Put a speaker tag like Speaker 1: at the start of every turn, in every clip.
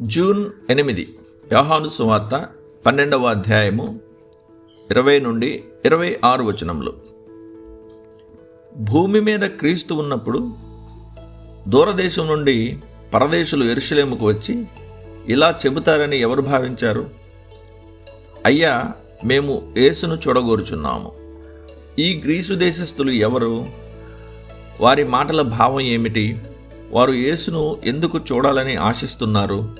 Speaker 1: June ఎనిమిది యోహాను సువార్త పన్నెండవ అధ్యాయము ఇరవై నుండి ఇరవై ఆరు వచనములు. భూమి మీద క్రీస్తు ఉన్నప్పుడు దూరదేశం నుండి పరదేశులు ఎరుషులేముకు వచ్చి ఇలా చెబుతారని ఎవరు భావించారు? అయ్యా మేము యేసును చూడగోరుచున్నాము. ఈ గ్రీసు దేశస్థులు ఎవరు? వారి మాటల భావం ఏమిటి? వారు యేసును ఎందుకు చూడాలని ఆశిస్తున్నారు?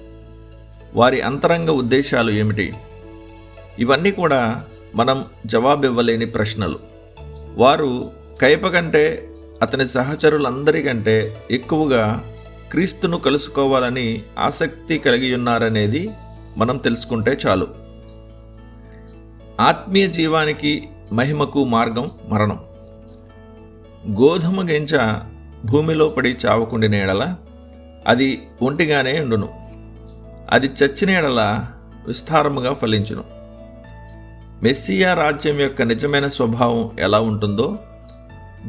Speaker 1: వారి అంతరంగ ఉద్దేశాలు ఏమిటి? ఇవన్నీ కూడా మనం జవాబివ్వలేని ప్రశ్నలు. వారు కైప కంటే అతని సహచరులందరికంటే ఎక్కువగా క్రీస్తును కలుసుకోవాలని ఆసక్తి కలిగి ఉన్నారనేది మనం తెలుసుకుంటే చాలు. ఆత్మీయ జీవానికి మహిమకు మార్గం మరణం. గోధుమ గింజ భూమిలో పడి చావకుండిన ఎడల అది ఒంటిగానే ఉండును. అది చచ్చిన ఎడల విస్తారముగా ఫలించును. మెస్సియా రాజ్యం యొక్క నిజమైన స్వభావం ఎలా ఉంటుందో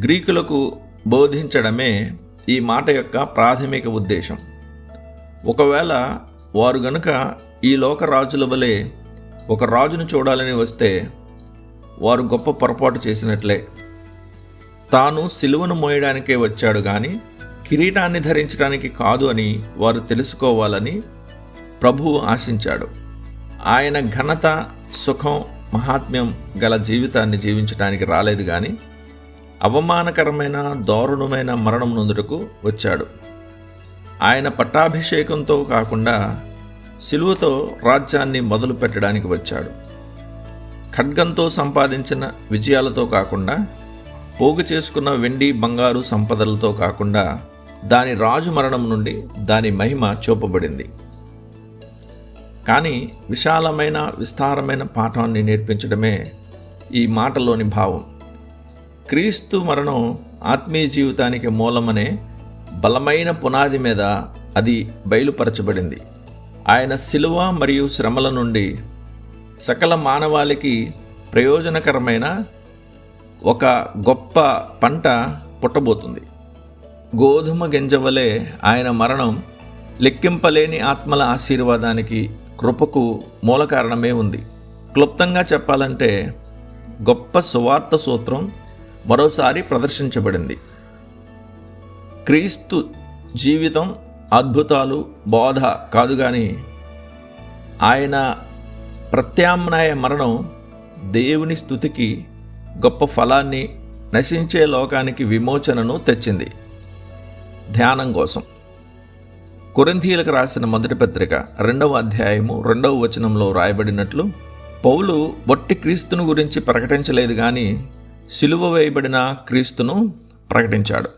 Speaker 1: గ్రీకులకు బోధించడమే ఈ మాట యొక్క ప్రాథమిక ఉద్దేశం. ఒకవేళ వారు గనుక ఈ లోక రాజుల వలె ఒక రాజును చూడాలని వస్తే వారు గొప్ప పొరపాటు చేసినట్లే. తాను సిలువను మోయడానికే వచ్చాడు కానీ కిరీటాన్ని ధరించడానికి కాదు అని వారు తెలుసుకోవాలని ప్రభువు ఆశించాడు. ఆయన ఘనత సుఖం మహాత్మ్యం గల జీవితాన్ని జీవించడానికి రాలేదు కానీ అవమానకరమైన దారుణమైన మరణం నొందుటకు వచ్చాడు. ఆయన పట్టాభిషేకంతో కాకుండా సిలువతో రాజ్యాన్ని మొదలు పెట్టడానికి వచ్చాడు. ఖడ్గంతో సంపాదించిన విజయాలతో కాకుండా పోగు చేసుకున్న వెండి బంగారు సంపదలతో కాకుండా దాని రాజు మరణం నుండి దాని మహిమ చూపబడింది. కానీ విశాలమైన విస్తారమైన పాఠాన్ని నేర్పించడమే ఈ మాటలోని భావం. క్రీస్తు మరణం ఆత్మీయ జీవితానికి మూలమనే బలమైన పునాది మీద అది బయలుపరచబడింది. ఆయన శిలువ మరియు శ్రమల నుండి సకల మానవాళికి ప్రయోజనకరమైన ఒక గొప్ప పంట పుట్టబోతుంది. గోధుమ గింజవలే ఆయన మరణం లెక్కింపలేని ఆత్మల ఆశీర్వాదానికి కృపకు మూల కారణమే ఉంది. క్లుప్తంగా చెప్పాలంటే గొప్ప సువార్త సూత్రం మరోసారి ప్రదర్శించబడింది. క్రీస్తు జీవితం అద్భుతాలు బోధ కాదు కానీ ఆయన ప్రత్యామ్నాయ మరణం దేవుని స్థుతికి గొప్ప ఫలాన్ని నశించే లోకానికి విమోచనను తెచ్చింది. ధ్యానం కోసం. కొరింథీలకు రాసిన మొదటి పత్రిక రెండవ అధ్యాయము రెండవ వచనంలో రాయబడినట్లు పౌలు బొట్టి క్రీస్తును గురించి ప్రకటించలేదు కానీ సిలువ వేయబడిన క్రీస్తును ప్రకటించాడు.